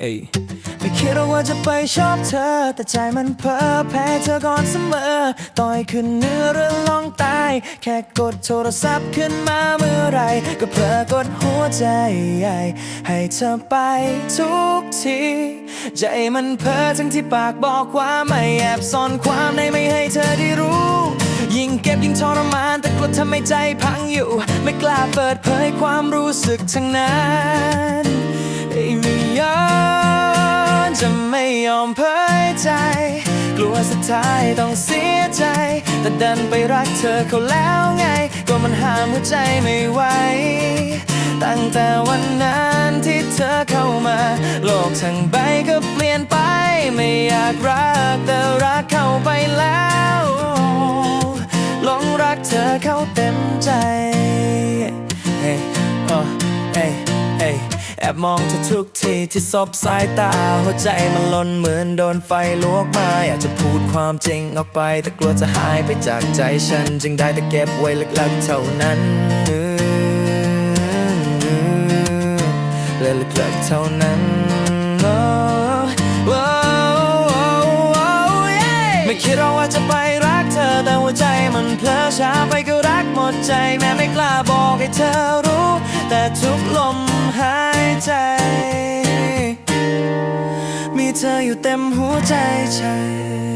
ไม่คิดว่าจะไปชอบเธอ แต่ใจมันเพ้อแพ้เธอก่อนเสมอ ต่อยขึ้นเนื้อเรื่องลองตาย แค่กดโทรศัพท์ขึ้นมาเมื่อไร ก็เพลอกดหัวใจ ให้เธอไปทุกที ใจมันเพ้อทั้งที่ปากบอกว่าไม่แอบซ่อนความในไม่ให้เธอได้รู้ยิ่งเก็บยิ่งทรมาน แต่กลัวทำให้ใจพังอยู่ ไม่กล้าเปิดเผยความรู้สึกทั้งนั้นให้ไม่ยอม จะไม่ยอมเผยใจ กลัวสุดท้ายต้องเสียใจ แต่ดันไปรักเธอเขาแล้วไง ก็มันห้ามหัวใจไม่ไหว ตั้งแต่วันนั้นที่เธอเข้ามา โลกทั้งใบก็เปลี่ยนไป ไม่อยากรักแต่รักเข้าไปแล้ว หลงรักเธอเข้าเต็มใจ แอบมองเธอทุกทีที่ซบสายตา หัวใจมันลนเหมือนโดนไฟลวกมาอยากจะพูดความจริงออกไป แต่กลัวจะหายไปจากใจฉัน จึงได้แต่เก็บไว้ลึกๆเท่านั้นเลยลึกๆเท่านั้นไม่คิดหรอกว่าจะไปรักเธอแต่หัวใจมันเพลอช้าไปก็รักหมดใจแม้ไม่กล้าบอกให้เธอรู้ แต่ทุกลมหาย ใจ มีเธออยู่เต็มหัวใจใช่